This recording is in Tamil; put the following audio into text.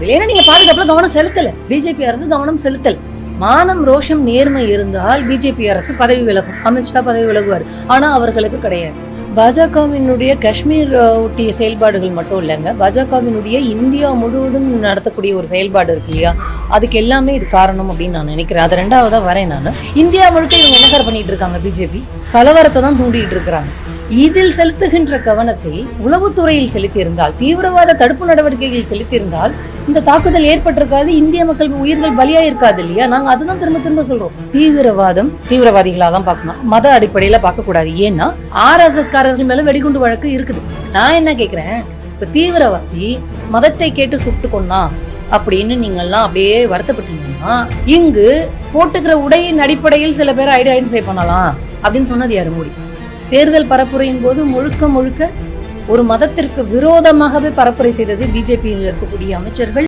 ஏன்னா நீங்க பாதுகாப்புல கவனம் செலுத்தல. பிஜேபி அரசு கவனம் செலுத்தல. மானம் ரோஷம் நேர்மை இருந்தால் பிஜேபி அரசு பதவி விலகும். அமித்ஷா பதவி விலகுவார். ஆனா அவர்களுக்கு கிடையாது. பாஜகவினுடைய காஷ்மீர் ஒட்டிய செயல்பாடுகள் மட்டும் இல்லைங்க. பாஜகவினுடைய இந்தியா முழுவதும் நடத்தக்கூடிய ஒரு செயல்பாடு இருக்கு இல்லையா? அதுக்கு எல்லாமே இது காரணம் அப்படின்னு நான் நினைக்கிறேன். அது ரெண்டாவதா வரேன் நான். இந்தியா முழுக்க இவங்க என்ன சார் பண்ணிட்டு இருக்காங்க பிஜேபி கலவரத்தை தான் தூண்டிட்டு இருக்கிறாங்க. இதில் செலுத்துகின்ற கவனத்தை உளவுத்துறையில் செலுத்தியிருந்தால் தீவிரவாத தடுப்பு நடவடிக்கைகளில் செலுத்தியிருந்தால் இந்த தாக்குதல் ஏற்பட்டிருக்காது இந்திய மக்கள் உயிர்கள் பலியா இருக்காது இல்லையா? நாங்க அதுதான் திரும்ப திரும்ப சொல்றோம். தீவிரவாதம் தீவிரவாதிகளா தான் பார்க்கணும். மத அடிப்படையில பார்க்க கூடாது ஏன்னா ஆர்எஸ்எஸ் காரர்கள் மேல வெடிகுண்டு வழக்கு இருக்குது. நான் என்ன கேக்குறேன்? இப்ப தீவிரவாதி மதத்தை கேட்டு சுட்டு கொண்டா அப்படின்னு நீங்கெல்லாம் அப்படியே வருத்தப்பட்டீங்கன்னா இங்கு போட்டுக்கிற உடையின் அடிப்படையில் சில பேரை ஐடென்டிஃபை பண்ணலாம் அப்படின்னு சொன்னது யாரு மோடி? தேர்தல் பரப்புரையின் போது முழுக்க முழுக்க ஒரு மதத்திற்கு விரோதமாகவே பரப்புரை செய்தது பிஜேபியில் இருக்கக்கூடிய அமைச்சர்கள்.